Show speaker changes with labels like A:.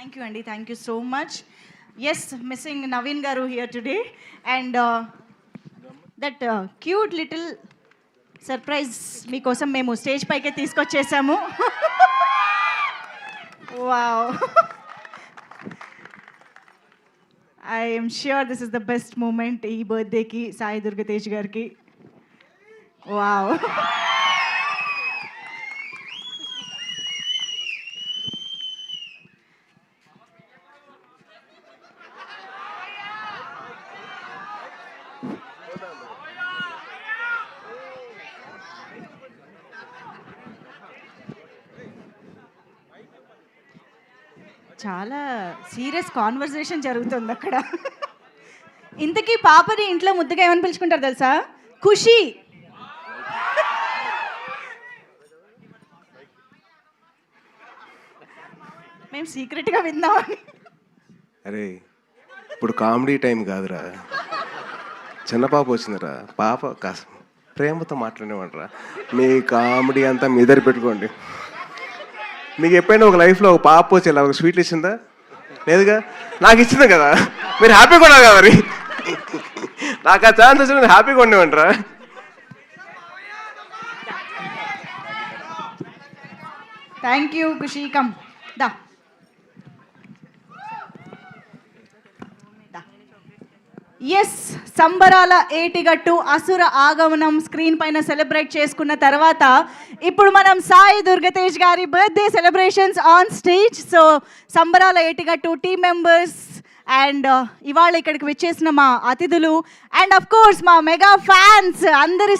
A: Thank you అండి thank you so much yes missing Naveen గారు here today and that cute little surprise మీకోసం మేము stage పైకే తీసుకొచ్చేసాము. Wow I'm sure this is the best moment ఈ బర్త్డేకి సాయి దుర్గతేజ్ గారికి. Wow చాలా సీరియస్ కాన్వర్సేషన్ జరుగుతుంది అక్కడ. ఇంతకీ పాపని ఇంట్లో ముద్దుగా ఏమని పిలుచుకుంటారు తెలుసా? ఖుషి. మేము సీక్రెట్గా విందామని.
B: అరే ఇప్పుడు కామెడీ టైం కాదురా. చిన్న పాప వచ్చిందిరా. పాప కాస్త ప్రేమతో మాట్లాడేమంటారా మీ కామెడీ అంతా మీ దగ్గర పెట్టుకోండి. మీకు ఎప్పుడైనా ఒక లైఫ్లో ఒక పాప వచ్చి ఇలా ఒక స్వీట్లు ఇచ్చిందా లేదుగా? నాకు ఇచ్చింది కదా. మీరు హ్యాపీగా ఉన్నారు కదా మరి. నాకు ఆ ఛాన్స్ వచ్చిన నేను హ్యాపీగా ఉండేవంటరా.
A: థ్యాంక్ యూ ఖుషీ కమ్ దా ఎస్ సంబరాల ఏటిగట్టు అసుర ఆగమనం స్క్రీన్ పైన సెలబ్రేట్ చేసుకున్న తర్వాత ఇప్పుడు మనం సాయి దుర్గతేజ్ గారి birthday celebrations on stage so Sambarala Yetigattu team members and ఇవాళ ఇక్కడికి విచ్చేసిన మా అతిథులు. అండ్ అఫ్ కోర్స్ మా మెగా ఫ్యాన్స్ అందరి